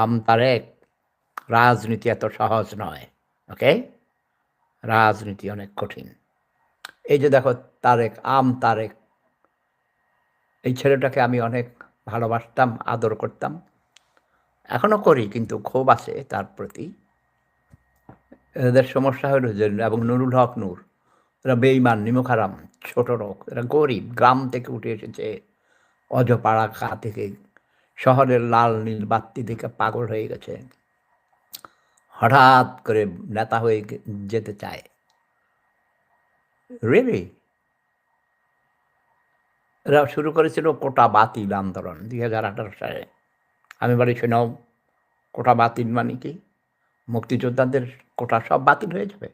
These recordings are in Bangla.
আম তারেক রাজনীতি এত সহজ নয়, ওকে? রাজনীতি অনেক কঠিন। এই যে দেখো, তারেক, আম তারেক। এই ছেলেটাকে আমি অনেক ভালোবাসতাম, আদর করতাম। এখনও করি, কিন্তু ক্ষোভ আছে তার প্রতি। এদের সমস্যা হলো যে, এবং নুরুল হক নূর, এরা বেইমান নিমুখারাম, ছোট লোক, এরা গরিব, গ্রাম থেকে উঠে এসেছে, অজপাড়া কা থেকে শহরের লাল নীল বাত্তি দেখে পাগল হয়ে গেছে। হঠাৎ করে নেতা হয়ে যেতে চায়। রেলি এরা শুরু করেছিল কোটা বাতিল আন্দোলন দুই হাজার আঠারো সালে। আমি বলি শোনাও কোটা বাতিল মানে কি? মুক্তিযোদ্ধাদের কোটা সব বাতিল হয়ে যাবে?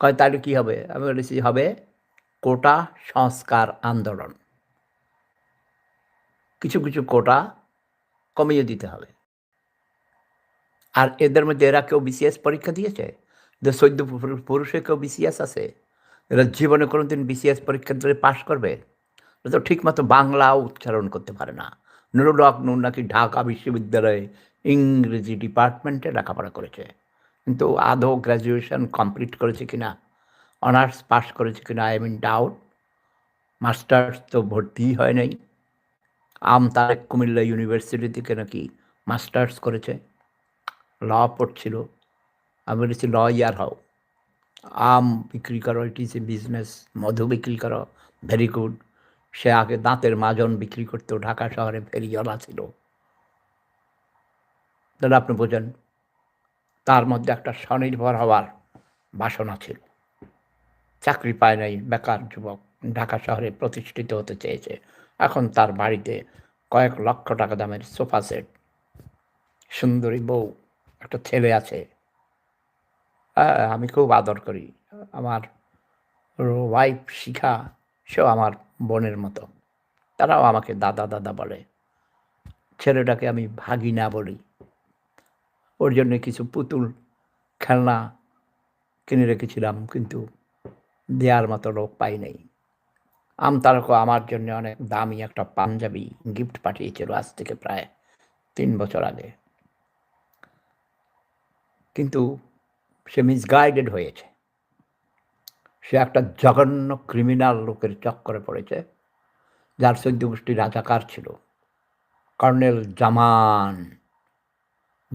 কয়, তাহলে কি হবে? আমি বলেছি, হবে কোটা সংস্কার আন্দোলন। কিছু কিছু কোটা কমিয়ে দিতে হবে। আর এদের মধ্যে এরা কেউ বিসিএস পরীক্ষা দিয়েছে? যে সদ্য পুরুষে কেউ বিসিএস আছে? এরা জীবনে কোনো কোনোদিন বিসিএস পরীক্ষা দিলে পাশ করবে? তো ঠিকমতো বাংলাও উচ্চারণ করতে পারে না। নুরুল হক নুর নাকি ঢাকা বিশ্ববিদ্যালয়ে ইংরেজি ডিপার্টমেন্টে লেখাপড়া করেছে। কিন্তু আদৌ গ্র্যাজুয়েশন কমপ্লিট করেছে কিনা? অনার্স পাস করেছে কিনা? আই মিন ডাউট মাস্টার্স তো ভর্তি হয় নাই। আম তারেক কুমিল্লা ইউনিভার্সিটি থেকে নাকি মাস্টার্স করেছে। ল পড়ছিল। আমি বলেছি ল ইয়ার হও। আম বিক্রি করো ইট ইজ এ বিজনেস মধু বিক্রি করো ভেরি গুড সে আগে দাঁতের মাজন বিক্রি করতো, ঢাকা শহরে ফেরিওয়ালা ছিল। তাহলে আপনি বোঝেন, তার মধ্যে একটা স্বনির্ভর হওয়ার বাসনা ছিল। চাকরি পায় নাই, বেকার যুবক। ঢাকা শহরে প্রতিষ্ঠিত হতে চেয়েছে। এখন তার বাড়িতে কয়েক লক্ষ টাকা দামের সোফা সেট। সুন্দরী বউ, একটা ছেলে আছে। আমি খুব আদর করি। আমার ওয়াইফ শিখা, সেও আমার বোনের মতো। তারাও আমাকে দাদা দাদা বলে। ছেলেটাকে আমি ভাগি না বলি। ওর জন্য কিছু পুতুল, খেলনা কিনে রেখেছিলাম, কিন্তু দেওয়ার মতো লোক পাই নাই। আমতারকও আমার জন্য অনেক দামি একটা পাঞ্জাবি গিফট পাঠিয়েছিল আজ থেকে প্রায় তিন বছর আগে। কিন্তু সে মিসগাইডেড হয়েছে। সে একটা জঘন্য ক্রিমিনাল লোকের চক্করে পড়েছে, যার সৈদ্য গোষ্ঠী রাজাকার ছিল। কর্নেল জামান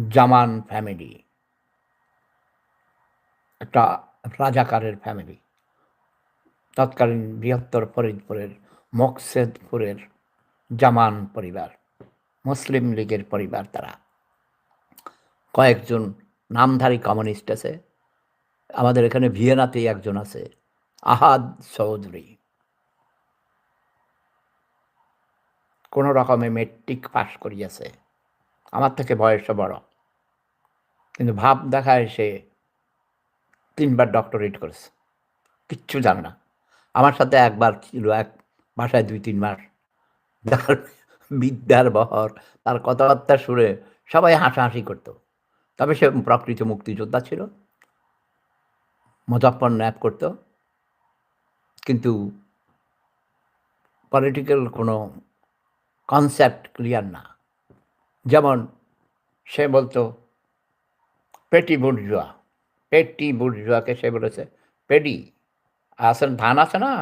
জামান ফ্যামিলি একটা রাজাকারের ফ্যামিলি তৎকালীন বৃহত্তর ফরিদপুরের মকসেদপুরের জামান পরিবার, মুসলিম লীগের পরিবার তারা। কয়েকজন নামধারী কমিউনিস্ট আছে, আমাদের এখানে ভিয়েনাতেই একজন আছে, আহাদ চৌধুরী। কোনো রকমে মেট্রিক পাশ করিয়াছে, আমার থেকে বয়সে বড়। কিন্তু ভাব দেখায় সে তিনবার ডক্টরেট করেছে, কিচ্ছু জানে না। আমার সাথে একবার ছিল, এক বাসায় দুই, তিন মাস তার বিদ্যার বহর, তার কথাবার্তা শুনে সবাই হাসাহাসি করতো। তবে সে প্রকৃত মুক্তিযোদ্ধা ছিল। মুজাফর ন্যাপ করতো। কিন্তু পলিটিক্যাল কোনো কনসেপ্ট ক্লিয়ার না। যেমন সে বলতো, পেটি বুর্জুয়া, পেটি বুর্জুয়াকে সে বলেছে পেডি আসলে ধান আছে না?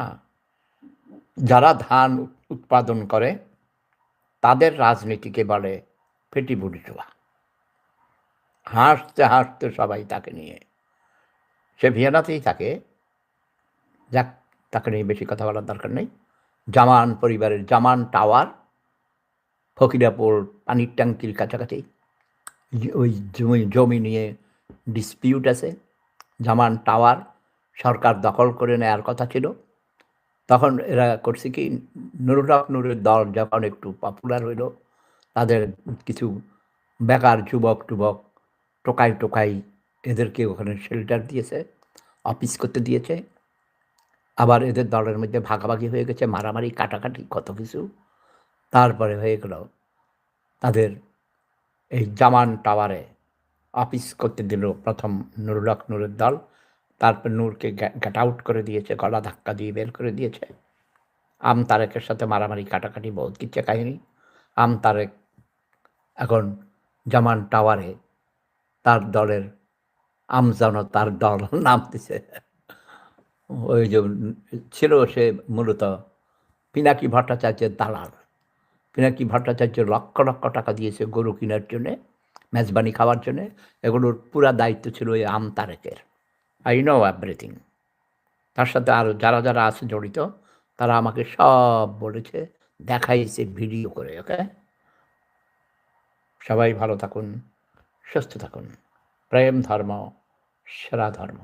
যারা ধান উৎপাদন করে, তাদের রাজনীতিকে বলে পেটি বুর্জুয়া হাসতে হাসতে সবাই তাকে নিয়ে, সে ভিয়েনাতেই থাকে। যাক, তাকে নিয়ে বেশি কথা বলার দরকার নেই। জামান পরিবারের জামান টাওয়ার, ফকিরাপুর পানির ট্যাঙ্কির কাছাকাছি। ওই জমি জমি নিয়ে ডিসপিউট আছে। জামান টাওয়ার সরকার দখল করে নেওয়ার কথা ছিল। তখন এরা করছে কি, নুরুল নুরের দল যখন একটু পপুলার হইল, তাদের কিছু বেকার যুবক টুবক টোকাই টোকাই এদেরকে ওখানে শেল্টার দিয়েছে অফিস করতে দিয়েছে। আবার এদের দলের মধ্যে ভাগাভাগি হয়ে গেছে, মারামারি, কাটাকাটি, কত কিছু। তারপরে হয়ে গেল তাদের এই জামান টাওয়ারে অফিস করতে দিল প্রথম নুরুল নূরের দল। তারপর নূরকে গেট আউট করে দিয়েছে, গলা ধাক্কা দিয়ে বের করে দিয়েছে। আম তারেকের সাথে মারামারি, কাটাকাটি, বহুত কিচ্ছে কাহিনী। আম তারেক এখন জামান টাওয়ারে তার দলের আমজান তার দল নামতেছে ওই যে ছিল সে মূলত পিনাকি ভট্টাচার্যের দালাল। পিনাকি ভট্টাচার্য লক্ষ লক্ষ টাকা দিয়েছে গরু কেনার জন্যে, মেজবানি খাওয়ার জন্যে। এগুলোর পুরা দায়িত্ব ছিল ওই আম তারেকের। আই নো এভরিথিং তার সাথে আরও যারা যারা আছে জড়িত, তারা আমাকে সব বলেছে দেখাইছে ভিডিও করে ওকে সবাই ভালো থাকুন, সুস্থ থাকুন। প্রেম ধর্ম, সেরা ধর্ম।